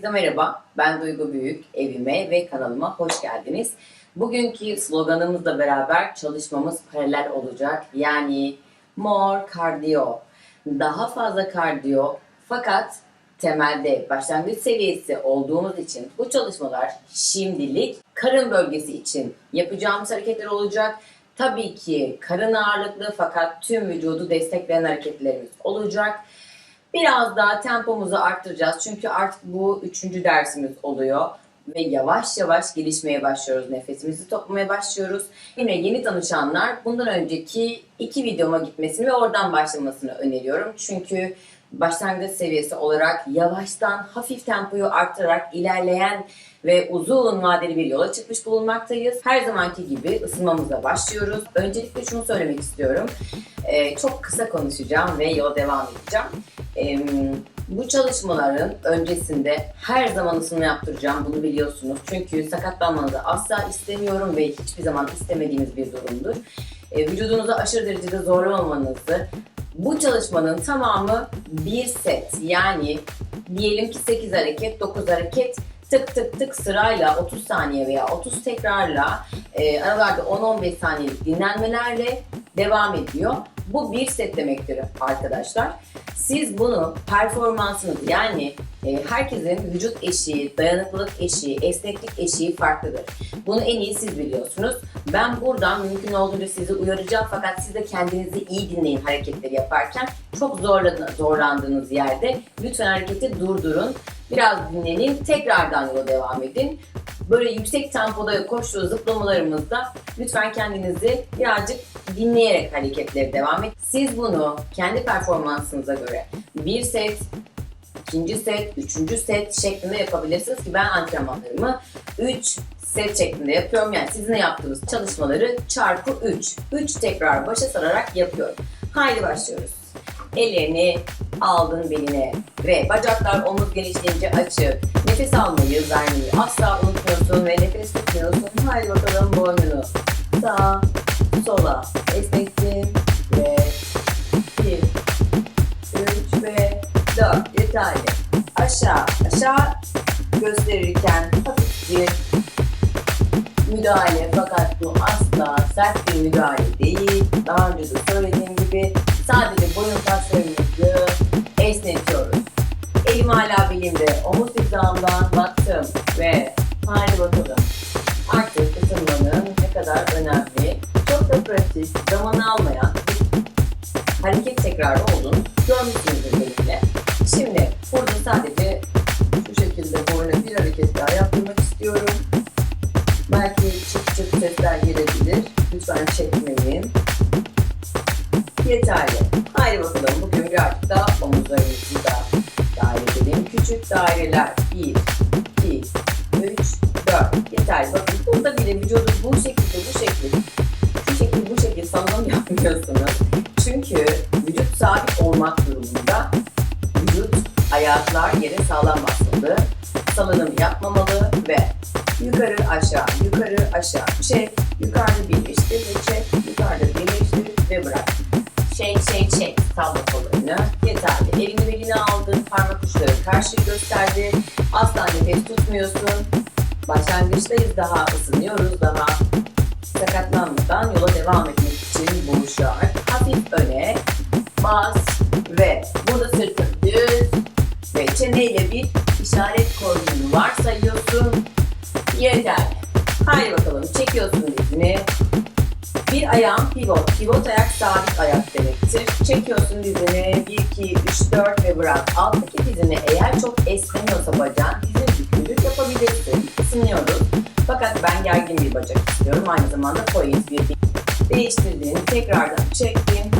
Herkese merhaba, ben Duygu Büyük, evime ve kanalıma hoş geldiniz. Bugünkü sloganımızla beraber çalışmamız paralel olacak. Yani more kardiyo, daha fazla kardiyo fakat temelde başlangıç seviyesi olduğumuz için bu çalışmalar şimdilik karın bölgesi için yapacağımız hareketler olacak. Tabii ki karın ağırlıklı fakat tüm vücudu destekleyen hareketlerimiz olacak. Biraz daha tempomuzu arttıracağız çünkü artık bu üçüncü dersimiz oluyor ve yavaş yavaş gelişmeye başlıyoruz. Nefesimizi toplamaya başlıyoruz. Yine yeni tanışanlar bundan önceki iki videoma gitmesini ve oradan başlamasını öneriyorum. Çünkü başlangıç seviyesi olarak yavaştan hafif tempoyu arttırarak ilerleyen ve uzun vadeli bir yola çıkmış bulunmaktayız. Her zamanki gibi ısınmamıza başlıyoruz. Öncelikle şunu söylemek istiyorum. Ee, çok kısa konuşacağım ve yola devam edeceğim. Ee, bu çalışmaların öncesinde her zaman ısınma yaptıracağım. Bunu biliyorsunuz. Çünkü sakatlanmanızı asla istemiyorum ve hiçbir zaman istemediğimiz bir durumdur. Ee, vücudunuzu aşırı derecede zorlamamanızı, bu çalışmanın tamamı bir set. Yani diyelim ki 8 hareket, 9 hareket tık tık tık sırayla 30 saniye veya 30 tekrarla e, aralarda 10-15 saniyelik dinlenmelerle devam ediyor. Bu bir set demektir arkadaşlar. Siz bunu performansınız yani herkesin vücut eşiği, dayanıklılık eşiği, esneklik eşiği farklıdır. Bunu en iyi siz biliyorsunuz. Ben buradan mümkün olduğunca sizi uyaracağım fakat siz de kendinizi iyi dinleyin hareketleri yaparken. Çok zorladığınız, zorlandığınız yerde lütfen hareketi durdurun. Biraz dinlenin, tekrardan yola devam edin. Böyle yüksek tempoda koştuğu zıplamalarımızda lütfen kendinizi birazcık dinleyerek hareketleri devam et. Siz bunu kendi performansınıza göre bir set, ikinci set, üçüncü set şeklinde yapabilirsiniz ki ben antrenmanlarımı 3 set şeklinde yapıyorum. Yani sizinle yaptığınız çalışmaları çarpı 3. 3 tekrar başa sararak yapıyorum. Haydi başlıyoruz. Ellerini aldın beline ve bacaklar omuz genişleyince açık. Nefes almayı, vermeyi asla unutmuyorsun ve nefes tutuyorsun. Haydi bakalım boynunu sağa, sola esnettin ve 1, 3 ve 4 yeterli. Aşağı, aşağı gösterirken hafif bir müdahale fakat bu asla sert bir müdahale değil. Daha önce de söylediğim gibi sadece boyun kaslarımızı esnetiyoruz. Elim hala bilimde. Omuz hizamdan baktım ve haydi bakalım. Artık ısınmanın ne kadar önemli, çok da pratik, zaman almayan hareket tekrarı olduğunu görmüşsünüzdür. Şimdi burada sadece şu şekilde boyuna bir hareket daha yaptırmak istiyorum. Belki çıt çıt sesler gelebilir. Lütfen çekmeyin. Yeterli. Haydi bakalım bugün birazcık daha omuzlarımızı da dahil edelim. Küçük daireler. 1, 2, 3, 4. Yeterli. Bakın burada bile vücudu bu şekilde, bu şekilde, şu şekil, bu şekil salınım yapmıyorsunuz. Çünkü vücut sabit olmak durumunda. Ayaklar yere sağlam basmalı. Salınım yapmamalı ve yukarı aşağı, yukarı aşağı. Çek, yukarıda birleştir ve çek, yukarıda birleştir ve bırak. Çek, çek, çek. Tam kollarını. Yeterli. Elini beline aldın. Parmak uçları karşıyı gösterdi. Asla nefes tutmuyorsun. Başlangıçtayız. Daha ısınıyoruz. Daha sakatlanmadan yola devam etmek için bu şart. Hafif öne bas ve çeneyle bir işaret koyduğunu varsayıyorsun. Yeterli. Haydi bakalım çekiyorsun dizini. Bir ayağın pivot. Pivot ayak sabit ayak demektir. Çekiyorsun dizini. 1, 2, 3, 4 ve bırak. Alttaki dizini eğer çok esnemiyorsa bacağın dizin bükülür yapabilirsin. Isınıyoruz. Fakat ben gergin bir bacak istiyorum. Aynı zamanda point bir değiştirdin. Tekrardan çektin.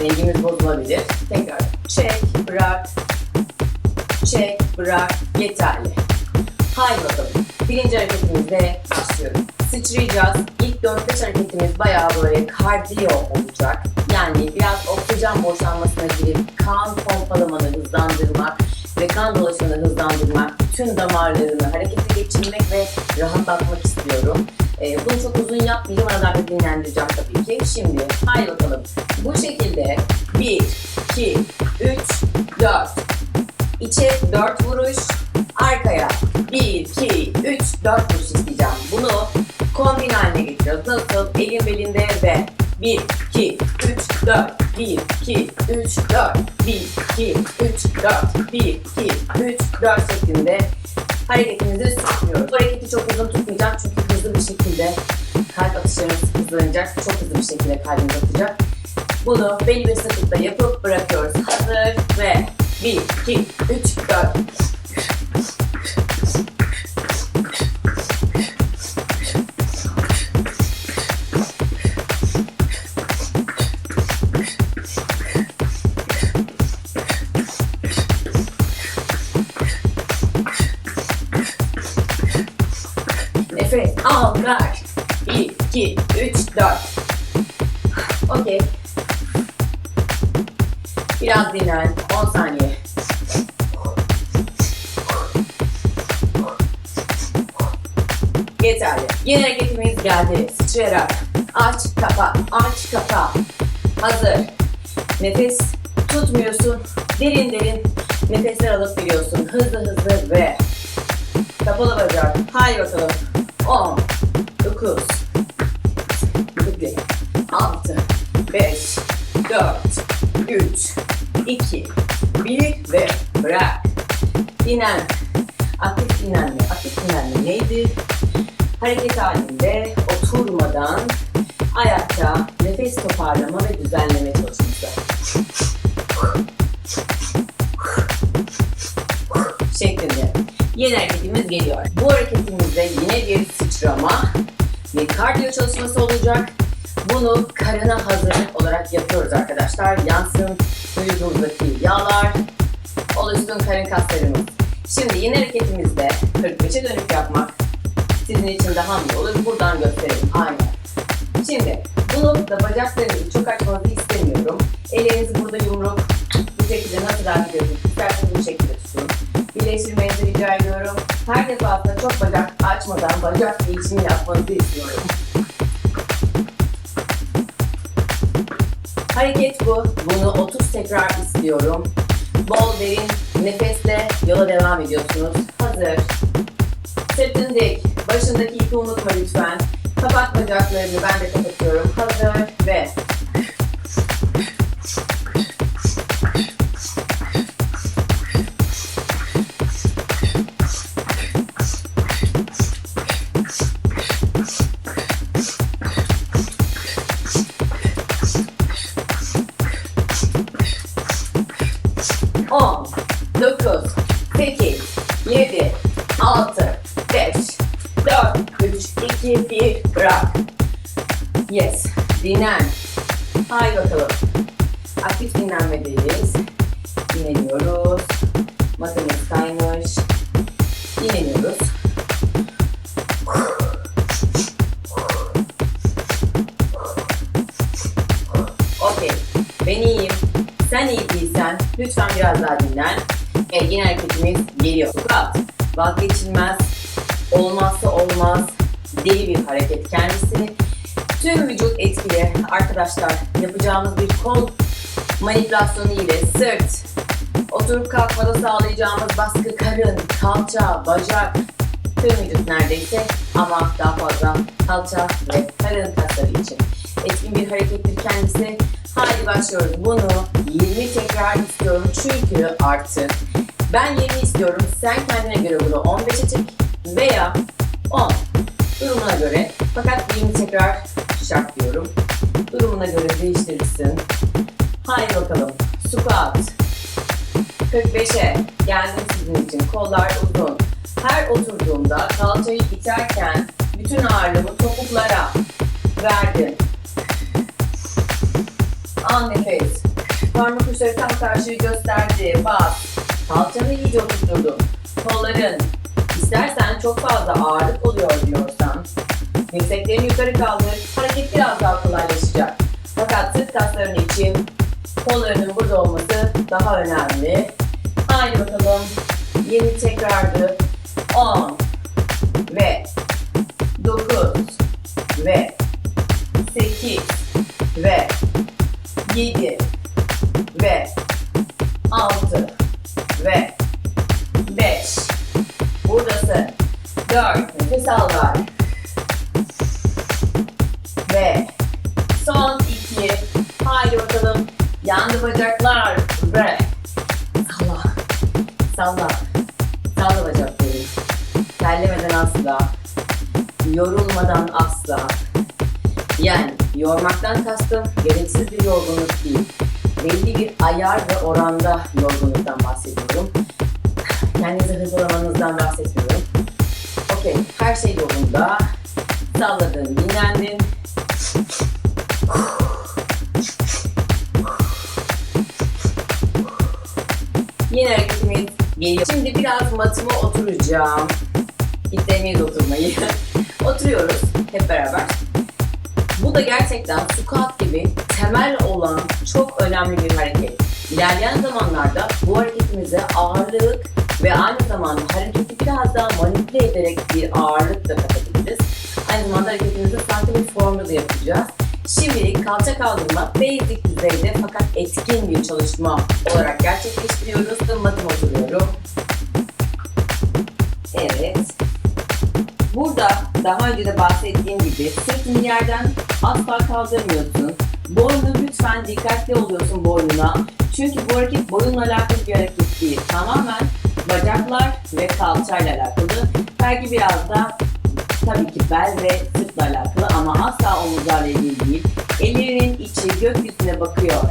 Dengimiz bozulabilir. Tekrar çek, bırak, çek, bırak. Yeterli. Haydi bakalım. Birinci hareketimizle başlıyoruz. Sıçrayacağız. İlk 4-5 hareketimiz bayağı böyle kardiyo olacak. Yani biraz oksijen boşalmasına girip kan pompalamanı hızlandırmak ve kan dolaşımını hızlandırmak, bütün damarlarını harekete geçirmek ve rahatlatmak istiyorum. Ee, bunu çok uzun yapmayacağım. Aralarda dinlendireceğim tabii ki. Şimdi haydi bakalım. Bu şekilde 1, 2, 3, 4, İçe 4 vuruş, arkaya 1, 2, 3, 4 vuruş isteyeceğim. Bunu kombin haline getiriyoruz. Nasıl? Elin belinde ve 1, 2, 3, 4, 1, 2, 3, 4, 1, 2, 3, 4, 1, 2, 3, 4 şeklinde hareketimizi sürdürüyoruz. Bu hareketi çok uzun tutmayacağım çünkü hızlı bir şekilde kalp atışlarımız hızlanacak. Çok hızlı bir şekilde kalbimiz atacak. Bunu belli bir sıklıkta yapıp bırakıyoruz. Hazır 1, 2, 3, 4. Hazır. Nefes tutmuyorsun. Derin derin nefesler alıp veriyorsun. Hızlı hızlı ve kapalı bacak. Haydi bakalım. 10, 9, 7, 6, 5, 4, 3, 2, 1 ve bırak. Dinlen. Aktif dinlenme. Aktif dinlenme neydi? Hareket halinde bir sıçrama ve kardiyo çalışması olacak. Bunu karına hazırlık olarak yapıyoruz arkadaşlar. Yansın vücudumuzdaki yağlar, oluşsun karın kaslarımız. Şimdi yeni hareketimizde 45'e dönük yapmak sizin için daha iyi olur? Buradan gösterelim. Aynen. Şimdi bunu da bacaklarınızı çok açmanızı istemiyorum. Ellerinizi burada yumruk bu şekilde nasıl rahat ediyorsunuz? Bu şekilde tutun. Birleştirmenizi rica ediyorum. Her defasında çok bacak açmadan bacak değişimi yapmanızı istiyorum. Hareket bu. Bunu 30 tekrar istiyorum. Bol derin nefesle yola devam ediyorsunuz. Hazır. Sırtın dik. Başındaki ipi unutma lütfen. Kapat bacaklarını. Ben de kapatıyorum. Hazır ve dinlenmedeyiz. Dinleniyoruz. Masamız kaymış. Dinleniyoruz. Okey. Ben iyiyim. Sen iyi değilsen lütfen biraz daha dinlen. Ve yine hareketimiz geliyor. Squat. Vazgeçilmez. Olmazsa olmaz. Deli bir hareket kendisi. Tüm vücut etkili arkadaşlar. Yapacağımız bir kol manipülasyonu ile sırt, oturup kalkmada sağlayacağımız baskı karın, kalça, bacak, tüm vücut neredeyse ama daha fazla kalça ve karın kasları için. Etkin bir harekettir kendisi. Haydi başlıyoruz. Bunu 20 tekrar istiyorum çünkü artık ben 20 istiyorum. Sen kendine göre bunu 15'e çek veya 10 durumuna göre. Fakat 20 tekrar şart diyorum. Durumuna göre değiştirirsin. Haydi bakalım. Squat. 45'e geldim sizin için. Kollar uzun. Her oturduğumda kalçayı iterken bütün ağırlığımı topuklara verdim. Al nefes. Parmak uçları tam karşıyı gösterdi. Bas. Kalçanı iyice oturturdun. Kolların. İstersen çok fazla ağırlık oluyor diyorsan. Dirseklerini yukarı kaldır. Hareket biraz daha kolaylaşacak. Fakat sırt kasların için kollarının burada olması daha önemli. Haydi bakalım. 20 tekrardı. 10 ve 9 ve 8 ve 7 salla, salla bacakları. Terlemeden asla, yorulmadan asla. Yani yormaktan kastım gereksiz bir yorgunluk değil. Belli bir ayar ve oranda yorgunluktan bahsediyorum. Kendinizi hızlamanızdan bahsetmiyorum. Okey, her şey yolunda. Salladın, dinlendin. Yine hareketimiz geliyor. Şimdi biraz matıma oturacağım. İstemeyiz oturmayı. Oturuyoruz hep beraber. Bu da gerçekten squat gibi temel olan çok önemli bir hareket. İlerleyen zamanlarda bu hareketimize ağırlık ve aynı zamanda hareketi biraz daha manipüle ederek bir ağırlık da katabiliriz. Aynı zamanda hareketimizi farklı bir formda da yapacağız. Şimdilik kalça kaldırma basic düzeyde fakat etkin bir çalışma olarak gerçekleştiriyoruz. Oturuyorum. Evet. Burada daha önce de bahsettiğim gibi sırtını yerden asla kaldırmıyorsun. Boynunu lütfen dikkatli oluyorsun boynuna. Çünkü bu hareket boyunla alakalı bir hareket değil. Tamamen bacaklar ve kalçayla alakalı. Belki biraz da tabii ki bel ve sırtla alakalı ama asla omuzlarla ilgili değil. Ellerinin içi gökyüzüne bakıyor.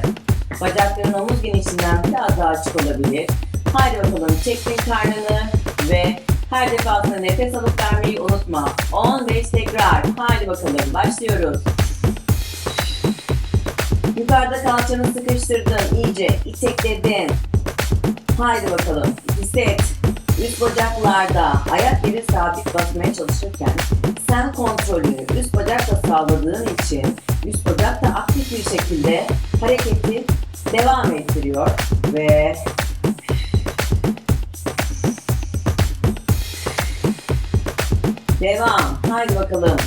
Bacakların omuz genişliğinden biraz daha açık olabilir. Haydi bakalım çektin karnını ve her defasında nefes alıp vermeyi unutma. 15 tekrar. Haydi bakalım başlıyoruz. Yukarıda kalçanı sıkıştırdın iyice itekledin. Haydi bakalım hisset. Üst bacaklarda ayak yeri sabit basmaya çalışırken sen kontrolünü üst bacakla sağladığın için üst bacak da aktif bir şekilde hareketi devam ettiriyor ve Devam. Haydi bakalım.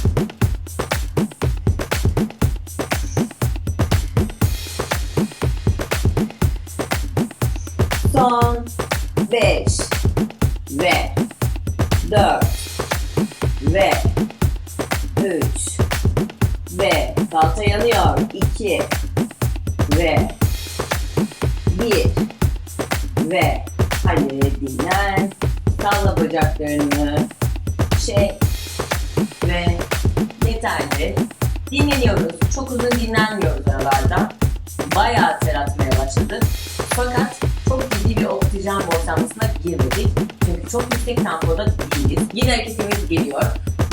Oksijen boşalmasına girmedik. Çünkü çok yüksek tempoda değiliz. Yine hareketimiz geliyor.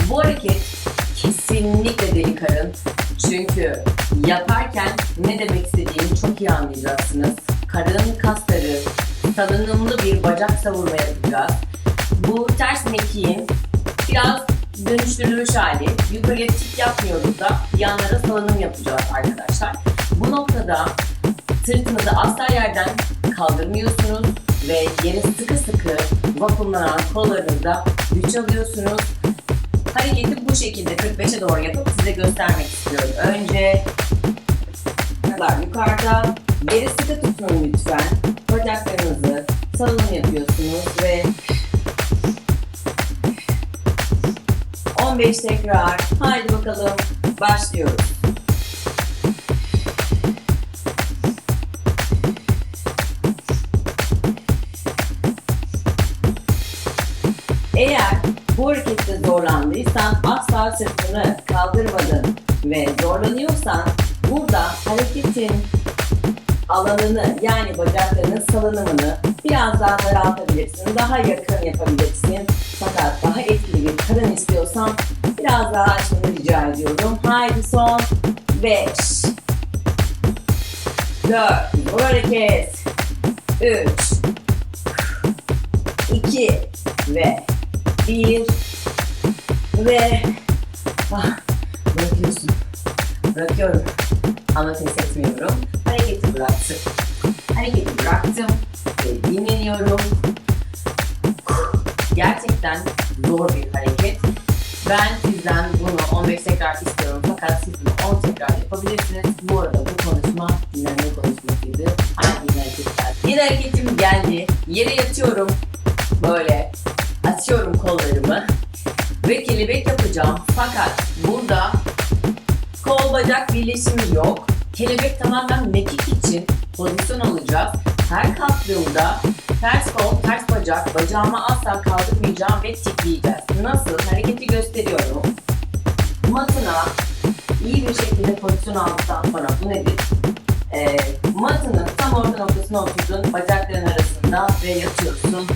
Bu hareket kesinlikle deli karın. Çünkü yaparken ne demek istediğimi çok iyi anlayacaksınız. Karın kasları, salınımlı bir bacak savurma yapacağız. Bu ters mekiğin biraz dönüştürülmüş hali. Yukarıya tik yapmıyoruz da yanlara salınım yapacağız arkadaşlar. Bu noktada sırtınızı asla yerden kaldırmıyorsunuz ve yere sıkı sıkı vakumlanan kollarınızda güç alıyorsunuz. Hareketi bu şekilde 45'e doğru yapıp size göstermek istiyorum. Önce ayaklar yukarıda. Yeri sıkı tutun lütfen. Bacaklarınızı salınım yapıyorsunuz ve 15 tekrar. Haydi bakalım. Başlıyoruz. Bu harekette zorlandıysan asla sırtını kaldırmadın ve zorlanıyorsan burada hareketin alanını yani bacaklarının salınımını biraz daha daraltabilirsin. Daha yakın yapabilirsin. Fakat daha etkili bir karın istiyorsan biraz daha açmanı rica ediyorum. Haydi son 5 4 Bu hareket 3 2 ve 1 ve ah, bırakıyorsun. Bırakıyorum. Ama ses etmiyorum. Hareketi bıraktım. Hareketi bıraktım ve dinleniyorum. Gerçekten zor bir hareket. Ben sizden bunu 15 tekrar istiyorum fakat siz bunu 10 tekrar yapabilirsiniz. Bu arada bu konuşma dinlenme konuşmasıydı. Hangi hareketler? Yine hareketim geldi. Yere yatıyorum. Böyle. Kelebek yapacağım. Fakat burada kol bacak birleşimi yok. Kelebek tamamen mekik için pozisyon alacağız. Her kalktığımda ters kol, ters bacak, bacağımı asla kaldırmayacağım ve tikleyeceğiz. Nasıl? Hareketi gösteriyorum. Matına iyi bir şekilde pozisyon aldıktan sonra bu nedir? Ee, matının tam orta noktasına oturdun, bacakların arasında ve yatıyorsun.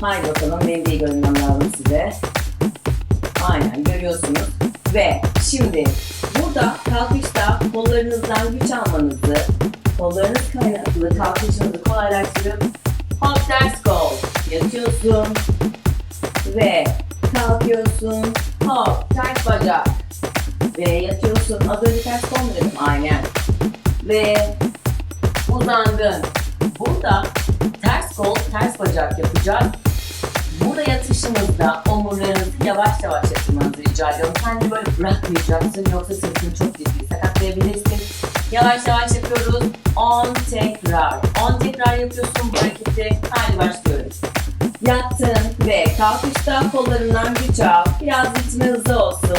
Haydi bakalım benim de iyi görünmem lazım size. Aynen görüyorsunuz. Ve şimdi burada kalkışta kollarınızdan güç almanızı, kollarınız kaynaklı kalkışınızı kolaylaştırıp hop ters kol yatıyorsun ve kalkıyorsun hop ters bacak ve yatıyorsun. Az önce ters kol dedim? Aynen. Ve uzandın. Burada ters kol, ters bacak yapacağız. Burada yatışınızda omurlarınızı yavaş yavaş yatırmanızı rica ediyorum. Kendini böyle bırakmayacaksın yoksa sırtını çok ciddi sakatlayabilirsin. Yavaş yavaş yapıyoruz. 10 tekrar. 10 tekrar yapıyorsun bu hareketi. Hadi başlıyoruz. Yattın ve kalkışta kollarından güç al. Biraz ritmi hızlı olsun.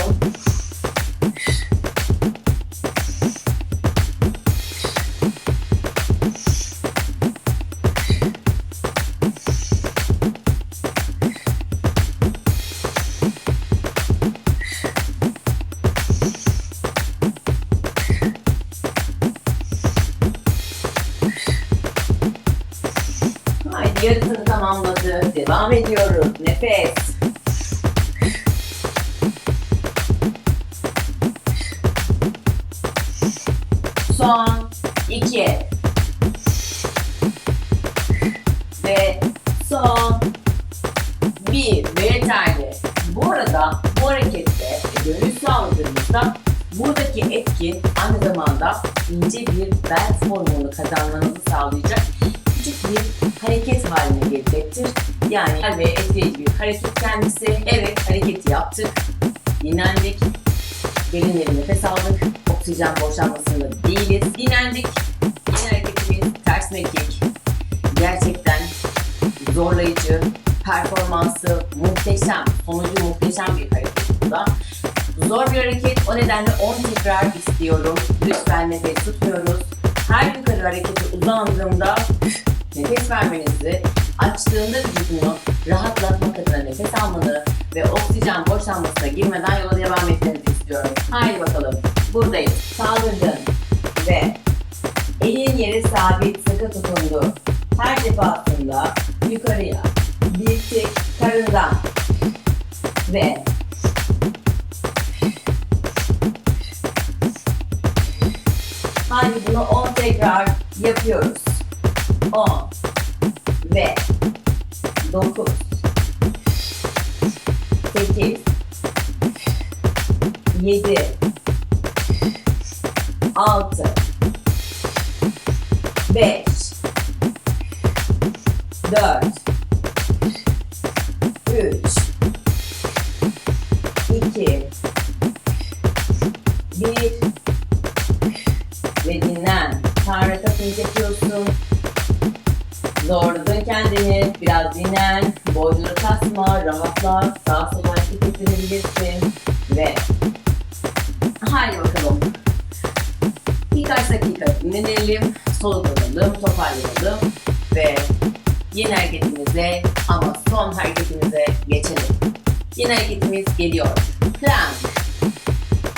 Bu arada bu harekette göğüs sağladığımızda buradaki etkin aynı zamanda ince bir bel formunu kazanmanızı sağlayacak küçük bir hareket haline gelecektir. Yani ve etkileyici bir hareket kendisi. Evet hareketi yaptık. Dinlendik. Derin derin nefes aldık. Oksijen boşalmasında değiliz. Dinlendik. Yine hareketimiz ters mekik. Gerçekten zorlayıcı, performansı muhteşem, sonucu muhteşem bir hareket bu da. Zor bir hareket, o nedenle 10 tekrar istiyorum. Lütfen nefes tutmuyoruz. Her yukarı hareketi uzandığımda nefes vermenizi, açtığında vücudunu rahatlatmak adına nefes almanı ve oksijen boşalmasına girmeden yola devam etmenizi istiyorum. Haydi bakalım. Buradayız. Saldırdın ve elin yeri sabit sıkı tutundu. Her defasında yukarıya yapıyoruz. 10 ve 9 8 7 6 5 4 Rahatla. Sağ sola hareket ettirebilirsin. Ve haydi bakalım. Birkaç dakika dinlenelim. Soluklanalım. Toparlayalım. Ve yeni hareketimize ama son hareketimize geçelim. Yeni hareketimiz geliyor. Plank.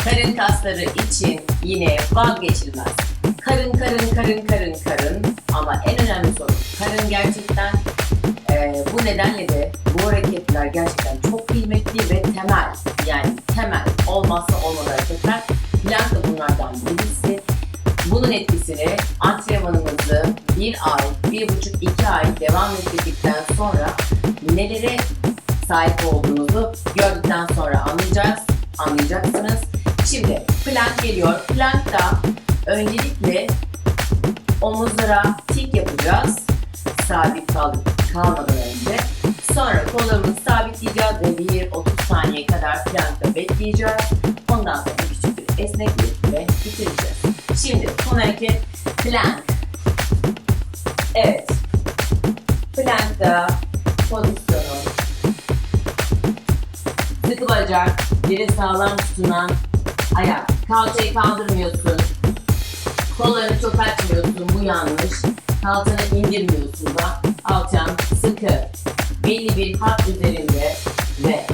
Karın kasları için yine vazgeçilmez. Karın, karın, karın, karın, karın. Ama en önemli sorun karın gerçekten. Ee, bu nedenle de bu hareketler gerçekten çok kıymetli ve temel. Yani temel olmazsa olmaz hareketler. Plank da bunlardan birisi. Bunun etkisini antrenmanımızı bir ay, bir buçuk, iki ay devam ettirdikten sonra nelere sahip olduğunuzu gördükten sonra anlayacağız, anlayacaksınız. Şimdi plank geliyor. Plankta öncelikle omuzlara tik yapacağız. Sabit kal kalmadan önce. Sonra kollarımızı sabitleyeceğiz ve bir 30 saniye kadar plankta bekleyeceğiz. Ondan sonra küçük bir esneklik ve bitireceğiz. Şimdi son hareket plank. Evet. Plankta pozisyonu Sıkı bacak, yere sağlam tutunan ayak. Kalçayı kaldırmıyorsun. Kollarını çok açmıyorsun, bu yanlış. Kalçanı indirmiyorsun da. Kalçan sıkı. Belli bir hat üzerinde ve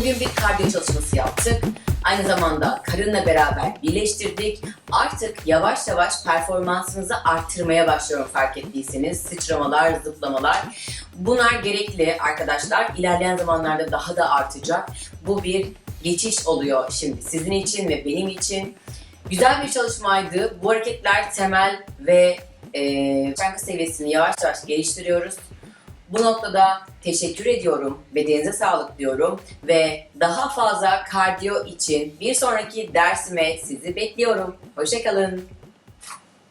bugün bir kardiyo çalışması yaptık. Aynı zamanda karınla beraber birleştirdik. Artık yavaş yavaş performansınızı arttırmaya başlıyorum fark ettiyseniz. Sıçramalar, zıplamalar. Bunlar gerekli arkadaşlar. İlerleyen zamanlarda daha da artacak. Bu bir geçiş oluyor şimdi sizin için ve benim için. Güzel bir çalışmaydı. Bu hareketler temel ve e, çankı seviyesini yavaş yavaş geliştiriyoruz. Bu noktada teşekkür ediyorum. Bedeninize sağlık diyorum. Ve daha fazla kardiyo için bir sonraki dersime sizi bekliyorum. Hoşçakalın.